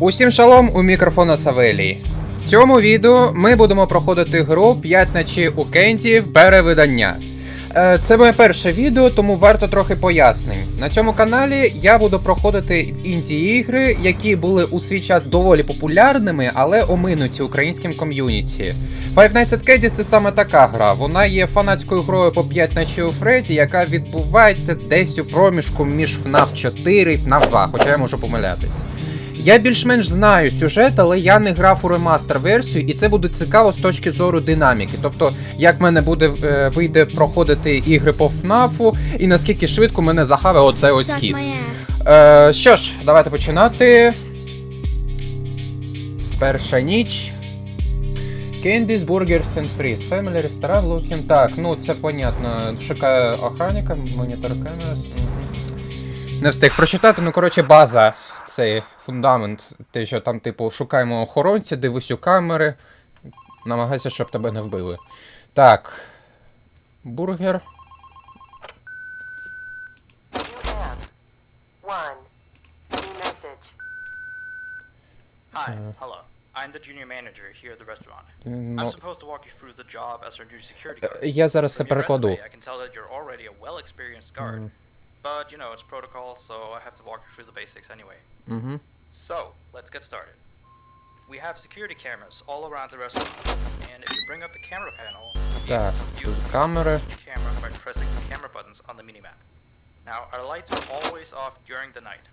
Усім шалом у мікрофона Савелій. В цьому відео ми будемо проходити гру 5 ночі у Кенті в перевидання. Е, Це моє перше відео, тому варто трохи пояснень. На цьому каналі я буду проходити інді-ігри, які були у свій час доволі популярними, але оминуті українським ком'юніті. Five Nights at Freddy's це саме така гра. Вона є фанатською грою по 5 ночі у Фредді, яка відбувається десь у проміжку між FNAF 4 і FNAF 2, хоча я можу помилятись. Я більш-менш знаю сюжет, але я не грав у ремастер версію, і це буде цікаво з точки зору динаміки. Тобто, як мене буде е, вийде проходити ігри по ФНАФу, і наскільки швидко мене захаве оцей ось хід. Е, що ж, давайте починати. Перша ніч. Candies, Burgers and Freeze. Family ресторан looking. Так, ну це понятно. Шукаю охранника, монітор камерас. Не встиг прочитати, ну коротше, база. Цей фундамент. Те, що там, типу, шукаємо охоронця, дивись у камери. Намагайся, щоб тебе не вбили. Так. Бургер. You have one new message. Hi, Uh. hello. I'm the junior manager here at the restaurant. Ну, I'm supposed to walk you through the job as our new security guard. я зараз це перекладу. resume, I can tell that you're already a well-experienced guard. Мгм. But, you know, it's protocol, so I have to walk you through the basics anyway. Угу. So, let's get started. We have security cameras all around the restaurant. And if you bring up the camera panel, Так, to view тут the камери. each camera by pressing the camera buttons on the minimap. Now, our lights are always off during the night.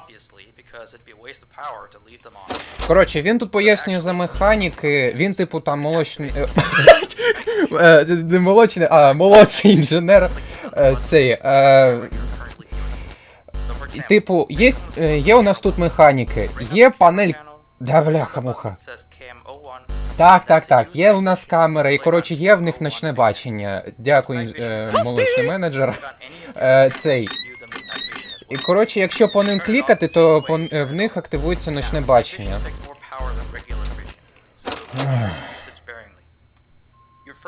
Obviously, because it'd be a waste of power to leave them on. Коротше, він тут пояснює за механіки. Він, типу, там молочний. е, е, Не молочний, а молодший інженер. е, Цей. е, Типу, є, е, є у нас тут механіки. Є панель. Да, бляха, муха. Так, так, так. Є у нас камера, і коротше є в них ночне бачення. Дякую, е, молочний менеджер. Е, цей. І коротше, якщо по ним клікати, то по, е, в них активується ночне бачення.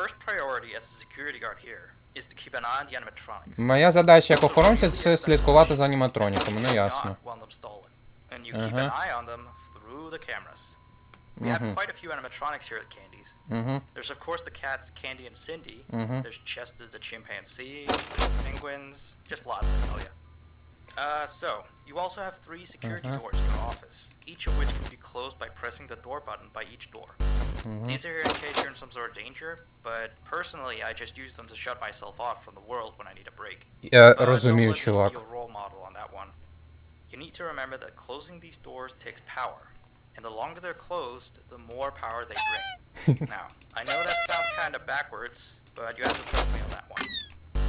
Your first priority as a security guard here is to keep an eye on the animatronics. Моя задача як охоронця це слідкувати за аніматроніками, ну ясно. Not want them stolen. And you keep Uh-huh. an eye on them through the cameras. We have Mhm. quite a few animatronics here at Candy's. Угу, There's of course the cats Candy and Cindy. угу. There's Chester the chimpanzee, there's penguins, just lots to tell you. Uh, so, you also have three security Uh-huh. doors in your office, each of which can be closed by pressing the door button by each door. угу. These are here in case you're in some sort of danger, but personally I just use them to shut myself off from the world when I need a break. Я Uh, розумію, don't let me чувак. be your role model on that one. You need to remember that closing these doors takes power, and the longer they're closed, the more power they drain. now, I know that sounds kind of backwards, but you have to trust me on that one.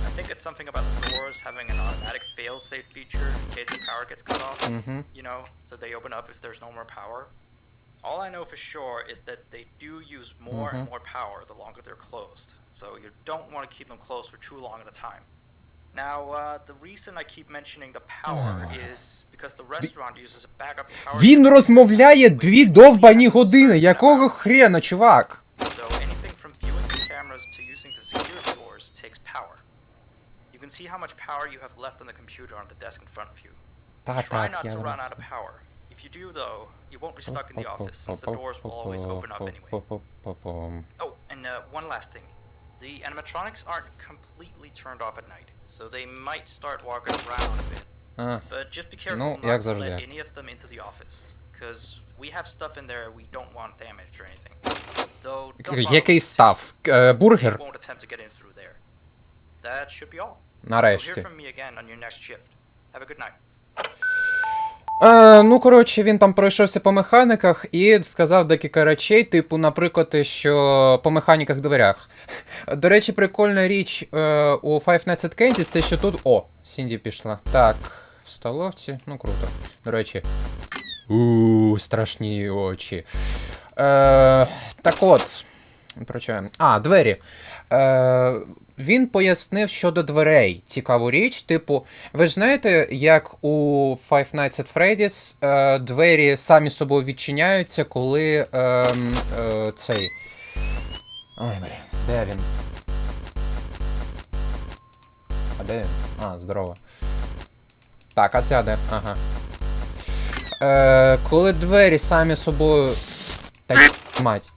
I think it's something about the doors having an automatic fail-safe feature in case the power gets cut off. Угу. You know, so they open up if there's no more power. All I know for sure is that they do use more and Mhm. more power the longer they're closed. So you don't want to keep them closed for too long at a time. Now, uh, the reason I keep mentioning the power is because the restaurant uses a backup power. Він розмовляє дві довбані години. Якого хрена, чувак? So anything from viewing the cameras to using the security doors takes power. You can see how much power you have left on the computer on the desk in front of you. Так, Try так, not я to run out of power. If you do, though, you won't be stuck in the office since the doors will always open up anyway. Oh, and uh, one last thing. The animatronics aren't completely turned off at night, so they might start walking around a bit. А, But just be careful Ну, not як to завжди. let any of them into the office, because we have stuff in there we don't want damaged or anything. Though, don't bother Який with став? Е, They Бургер? won't attempt to get in through there. That should be all. You'll hear Нарешті. from me again on your next shift. Have a good night. Е, ну, коротше, він там пройшовся по механіках і сказав декілька речей, типу, наприклад, що по механіках дверях. До речі, прикольна річ е, у Five Nights at Candy's, те, що тут. О, Сінді пішла. Так, в столовці. Ну, круто. До речі. У страшні очі. Е, так от. Прочаємо. А, двері. Е, він пояснив щодо дверей. Цікаву річ. Типу, ви ж знаєте, як у Five Nights at Freddy's е, двері самі собою відчиняються, коли е, е, цей. Ой, блін, де він? А де він? А, здорово. Так, а ця де? Ага. Е, коли двері самі собою. Та мать.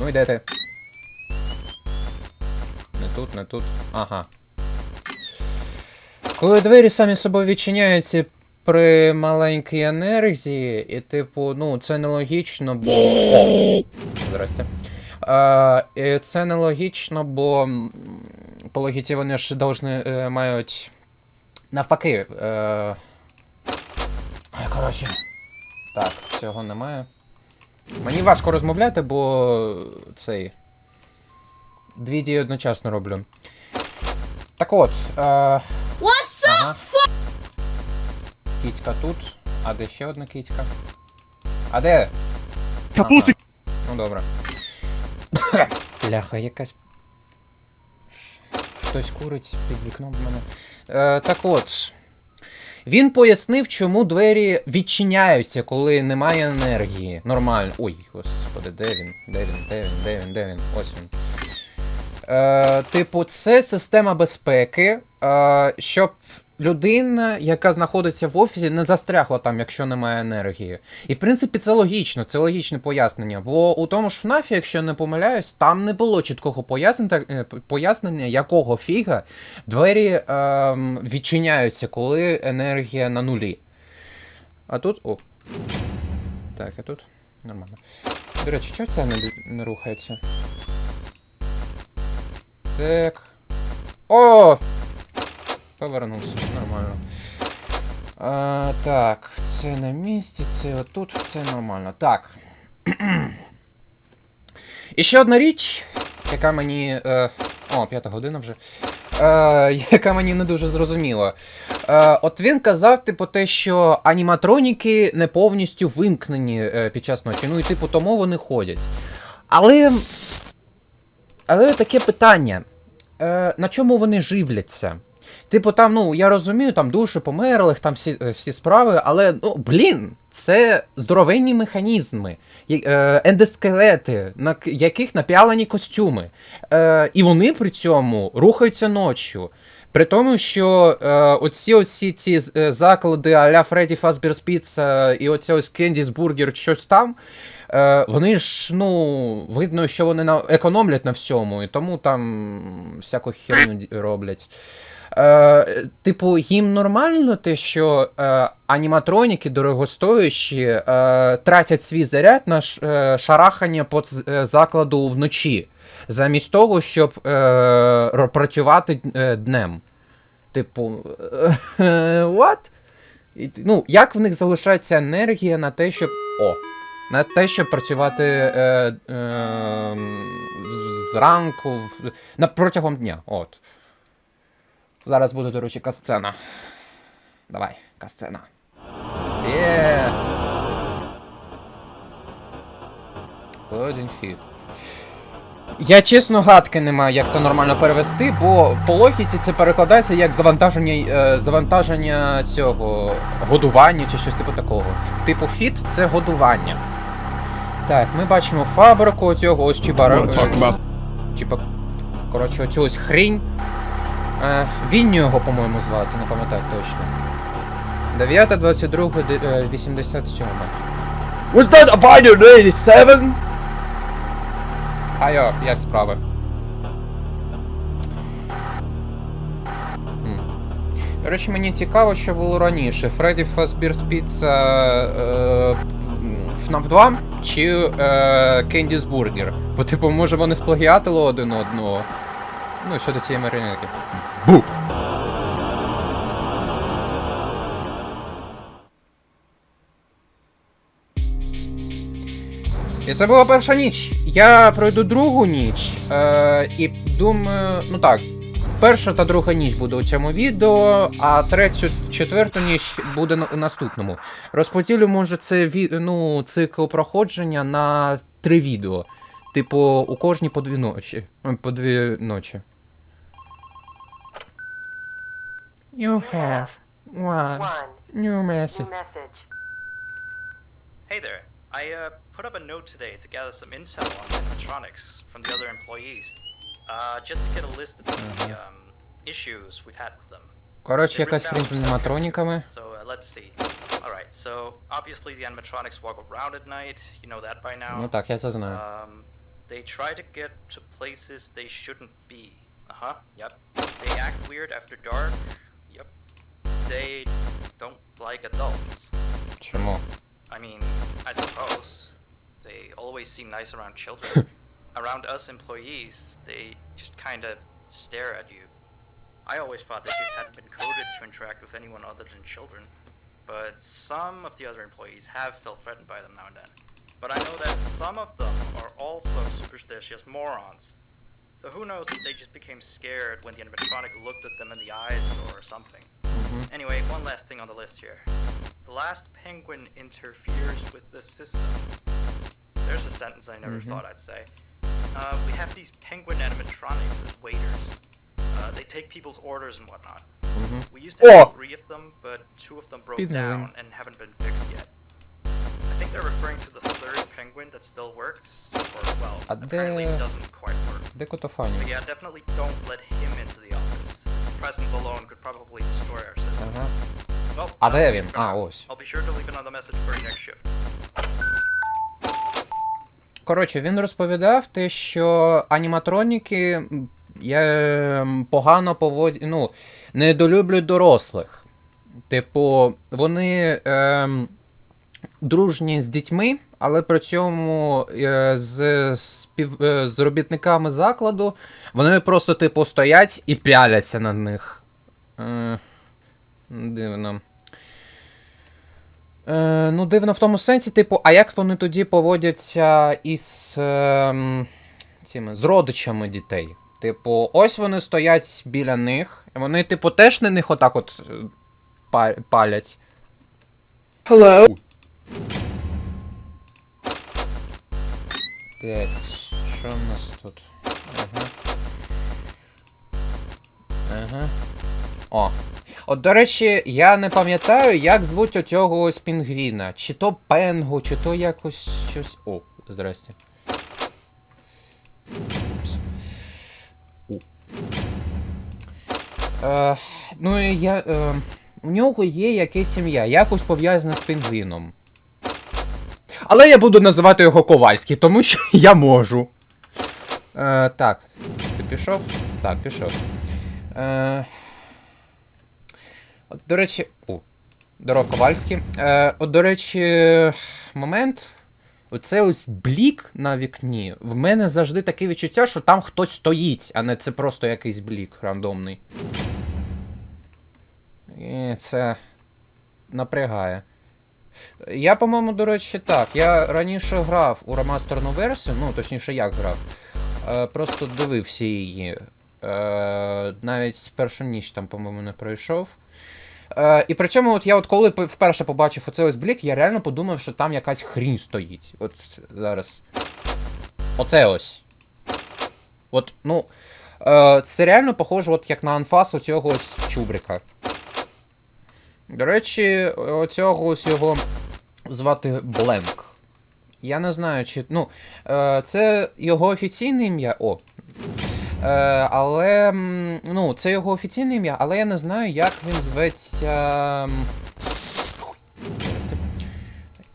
Ну йдете. Тут, не тут. Ага. Коли двері самі собою відчиняються при маленькій енергії, і типу, ну, це нелогічно, бо. Здрасте. І це нелогічно, бо по логіці вони ж должны, е, мають навпаки. Е... Коротше. Так, цього немає. Мені важко розмовляти, бо цей. Дві дії одночасно роблю. Так от. Е... What's up? Ага. Кітька тут. А де ще одна кітька? А де? Капусик! Ага. Ну добре. Бляха, якась. Хтось курить під вікном в мене. Е, так от. Він пояснив, чому двері відчиняються, коли немає енергії. Нормально. Ой, господи, де він? Де він? Де він? Де він? Де він? Ось він. Е, типу, це система безпеки, е, щоб людина, яка знаходиться в офісі, не застрягла там, якщо немає енергії. І в принципі це логічно, це логічне пояснення. Бо у тому ж ФНАФі, якщо не помиляюсь, там не було чіткого пояснення, е, пояснення якого фіга двері ем, відчиняються, коли енергія на нулі. А тут. О. Так, а тут. Нормально. До речі, чого це не, не рухається? Так. О! Повернувся, нормально. А, так, це на місці, це отут, це нормально. Так. І ще одна річ, яка мені. Е, о, п'ята година вже. Е, яка мені не дуже зрозуміла. Е, от він казав, типу, те, що аніматроніки не повністю вимкнені е, під час ночі. Ну і типу тому вони ходять. Але. Але таке питання. Е, на чому вони живляться? Типу, там, ну, я розумію, там душі померлих, там всі, е, всі справи, але, ну, блін, це здоровенні механізми, е, ендоскелети, на яких напялені костюми. Е, і вони при цьому рухаються ночі. При тому, що е, оці оці ці е, заклади а-ля Фредді Фазберс Піца і оці ось Кендіс Бургер, щось там. Е, вони ж, ну, видно, що вони на, економлять на всьому, і тому там всяку херню роблять. Е, типу, їм нормально те, що е, аніматроніки дорогостоящі е, тратять свій заряд на ш, е, шарахання по е, закладу вночі, замість того, щоб е, працювати е, днем. Типу, е, what? Ну, як в них залишається енергія на те, щоб. О! На те, щоб працювати е, е, зранку, на, протягом дня. От. Зараз буде, до речі, касцена. Давай, касцена. Є. Один фіт. Я чесно гадки не маю, як це нормально перевести, бо по логіці це перекладається як завантаження, е, завантаження цього годування чи щось типу такого. Типу фіт це годування. Так, ми бачимо фабрику цього ось чібара. Чіпа. Коротше, оцю ось хрінь. Е, Вінню його, по-моєму, звати, не пам'ятаю точно. 9, 22, де- е, 87. Was that a binary 87? А йо, як справи? До речі, мені цікаво, що було раніше. Фредді Фазбірс Піца е, FNAF 2 чи е, Бургер. Бо, типу, може вони сплагіатили один одного. Ну, щодо цієї маріонетки. Бу! І це була перша ніч. Я пройду другу ніч. Е, і думаю, ну так, перша та друга ніч буде у цьому відео, а третю, четверту ніч буде у наступному. Розподілю, може, це ві, ну, цикл проходження на три відео. Типу, у кожній по дві ночі. По дві ночі. You have one new message. Hey there. I uh, put up a note today to gather some intel on animatronics from the other employees. Uh, just to get a list of the um, issues we've had with them. Коротше, They якась ripped хрінь down з some аніматроніками. So uh, let's see. Alright, so obviously the animatronics walk around at night. You know that by now. Ну так, я це знаю. Um, they try to get to places they shouldn't be. Uh huh. Yep. They act weird after dark. Yep. They don't like adults. Чому? I mean, I suppose they always seem nice around children. around us employees, they just kind of stare at you. I always thought that you hadn't been coded to interact with anyone other than children, but some of the other employees have felt threatened by them now and then. But I know that some of them are also superstitious morons. So who knows if they just became scared when the animatronic looked at them in the eyes or something. Mm-hmm. Anyway, one last thing on the list here. The last penguin interferes with the system. There's a sentence I never mm-hmm. thought I'd say Uh, we have these penguin animatronics as waiters. Uh, they take people's orders and whatnot. Мгм. We used to have Oh! three of them, but two of them broke Penguin. down and haven't been fixed yet. I think they're referring to the third penguin that still works, or well, А apparently де- doesn't quite work. Де Котофані? So yeah, definitely don't let him into the office. His presence alone could probably destroy our system. Ага. Well, А now де that він? we've А, gone, ось. I'll be sure to leave another message for your next shift. Коротше, він розповідав те, що аніматроніки я, погано поводять, ну, недолюблюють дорослих. Типу, вони ем, дружні з дітьми, але при цьому е, з, спів, е, з робітниками закладу вони просто, типу, стоять і пяляться на них. Е, дивно. Е, ну, дивно в тому сенсі, типу, а як вони тоді поводяться із ем, цими, з родичами дітей? Типу, ось вони стоять біля них, і вони, типу, теж на них отак от е, па- палять. Hello. Так, що в нас тут? Ага. Ага. О. От, до речі, я не пам'ятаю, як звуть оцього ось пінгвіна. Чи то пенгу, чи то якось щось. О, здрасте. Е, ну, я. Е, у нього є якесь ім'я, якось пов'язане з пінгвіном. Але я буду називати його Ковальський, тому що я можу. Е, так, ти пішов? Так, пішов. Е, от, до речі. О, здоров, Ковальський. Е, от, до речі, момент. Оце ось блік на вікні. В мене завжди таке відчуття, що там хтось стоїть, а не це просто якийсь блік рандомний. І це напрягає. Я, по-моєму, до речі, так. Я раніше грав у ремастерну версію, ну, точніше, як грав. Е, просто дивився її. Е, навіть першу ніч там, по-моєму, не пройшов. Е, і при цьому, от я от коли вперше побачив оцей ось блік, я реально подумав, що там якась хрінь стоїть. От зараз. Оце ось. От, ну. Е, це реально похоже, от як на анфас оцього ось чубрика. До речі, оцього ось його звати Бленк. Я не знаю, чи. Ну, е, це його офіційне ім'я. О. Е, але. Ну, це його офіційне ім'я, але я не знаю, як він зветься.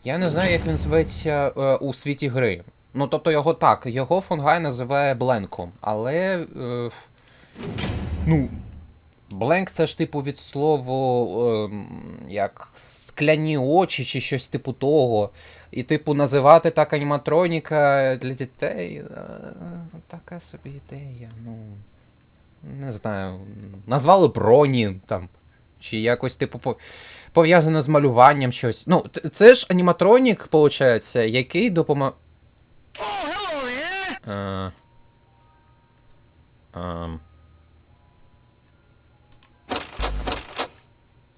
Я не знаю, як він зветься е, у світі гри. Ну, тобто його так, його Фунгай називає Бленком, але. Е, ну. Бленк це ж типу від слову ем, як скляні очі чи щось типу того. І, типу, називати так аніматроніка для дітей. е, Така собі ідея. Ну. Не знаю. Назвали броні там. Чи якось, типу, по- пов'язане з малюванням щось. Ну, це ж аніматронік, виходить, який допомагає. Е, ем.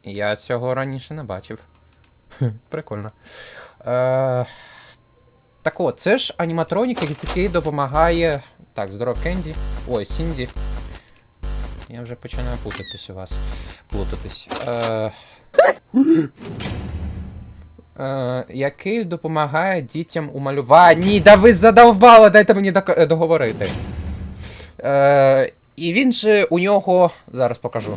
Я цього раніше не бачив. Прикольно. Е, так от, це ж аніматронік, який допомагає. Так, здоров Кенді. Ой, Сінді. Я вже починаю путатись у вас. Плутатись. Е, е, який допомагає дітям у малюванні. Да ви задовбали, дайте мені договорити. Е, і він же у нього. Зараз покажу.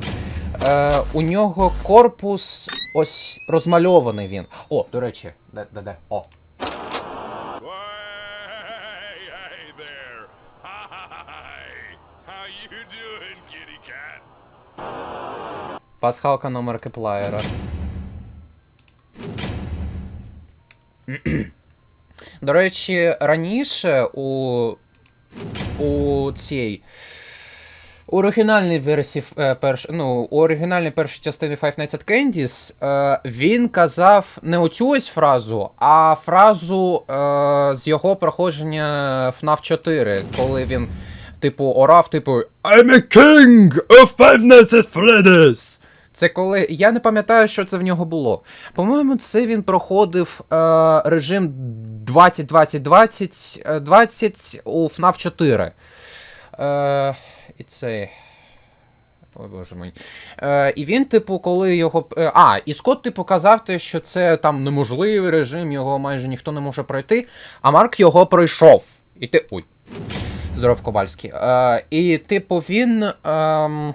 Е, у нього корпус ось розмальований він. О, до речі, де, де, де? О. Пасхалка на маркеплаєра. До речі, раніше у, у цій. У оригінальній версії е, перш, ну, у оригінальній першій частині Five Nights at Candy's е, він казав не оцю ось фразу, а фразу е, з його проходження FNAF 4, коли він, типу, орав, типу I'm a king of Five Nights at Freddy's. Це коли. Я не пам'ятаю, що це в нього було. По-моєму, це він проходив е, режим 20-20-20 е, 20 у FNAF 4. Е, і це. Ой, боже мій. Е, і він, типу, коли його. е, А, і Скотт, типу, казав, те, що це там неможливий режим, його майже ніхто не може пройти, а Марк його пройшов. І ти. Ой. Здоров Ковальський. Е, і, типу, він ем,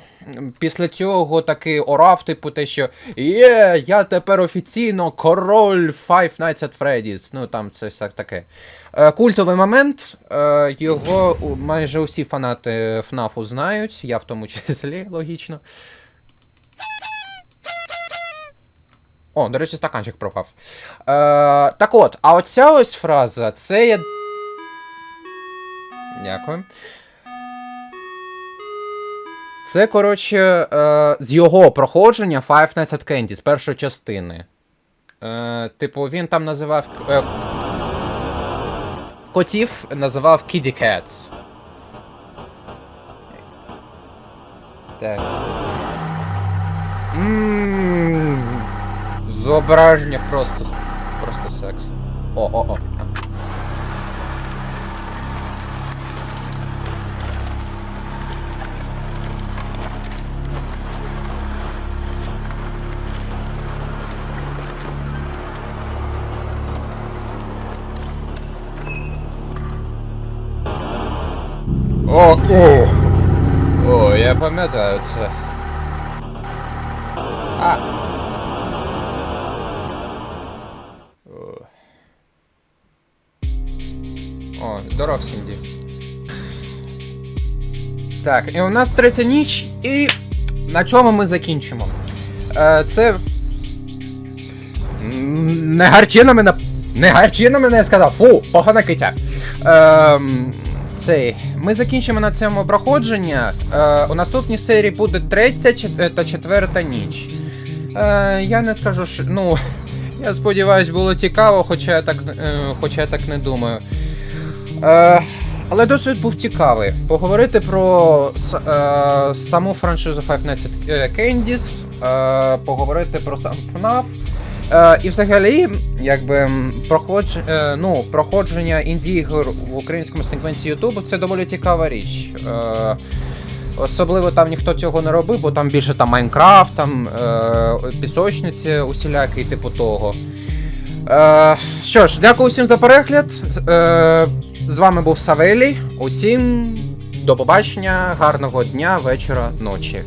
після цього таки орав, типу, те, що є, я тепер офіційно король Five Nights at Freddy's. Ну там це все таке. Е, культовий момент. Е, його майже усі фанати ФНАФу знають, я в тому числі, логічно. О, до речі, стаканчик пропав. Е, так от, а оця ось фраза, це я. Дякую. Це, коротше, е, з його проходження Five Nights at Candy, з першої частини. Е, типу, він там називав. Е, котів називав Kitty Cats. Так. Ммм. Зображення просто. Просто секс. О, о, о. О, я пам'ятаю це. А. О. Здоров, Сінді. Так, і у нас третя ніч, і на цьому ми закінчимо. Е, це. Не гарчи на мене. Не гарчи на мене, сказав. Фу, погана киття. Ем, цей. Ми закінчимо на цьому проходження. Е, у наступній серії буде третя та четверта ніч. Е, я не скажу, що. Ну. Я сподіваюсь, було цікаво, хоча я так, е, хоча я так не думаю. Е, але досвід був цікавий. Поговорити про е, саму франшизу Five Nights at Candy's, е, поговорити про сам FNAF. Е, і взагалі, якби проходж, е, ну, проходження інді-ігор в українському сегменті Ютубу це доволі цікава річ. Е, Особливо там ніхто цього не робив, бо там більше там Майнкрафт, там е, пісочниці усілякі, типу того. Е, що ж, дякую всім за перегляд. Е, з вами був Савелій. Усім до побачення, гарного дня, вечора, ночі.